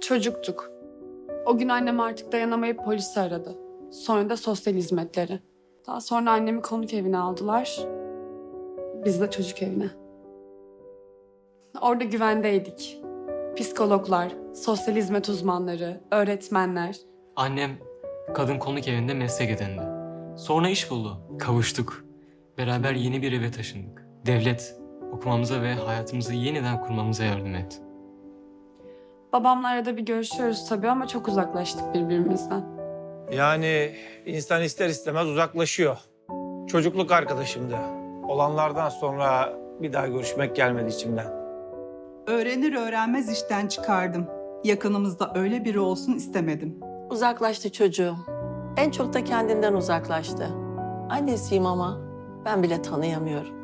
Çocuktuk. O gün annem artık dayanamayıp polisi aradı. Sonra da sosyal hizmetleri. Daha sonra annemi konuk evine aldılar. Biz de çocuk evine. Orada güvendeydik. Psikologlar, sosyal hizmet uzmanları, öğretmenler. Annem kadın konuk evinde meslek edindi. Sonra iş buldu. Kavuştuk. Beraber yeni bir eve taşındık. Devlet okumamıza ve hayatımızı yeniden kurmamıza yardım etti. Babamla arada bir görüşüyoruz tabii ama çok uzaklaştık birbirimizden. Yani insan ister istemez uzaklaşıyor. Çocukluk arkadaşımdı. Olanlardan sonra bir daha görüşmek gelmedi içimden. Öğrenir öğrenmez işten çıkardım. Yakınımızda öyle biri olsun istemedim. Uzaklaştı çocuğum. En çok da kendinden uzaklaştı. Annesiyim ama ben bile tanıyamıyorum.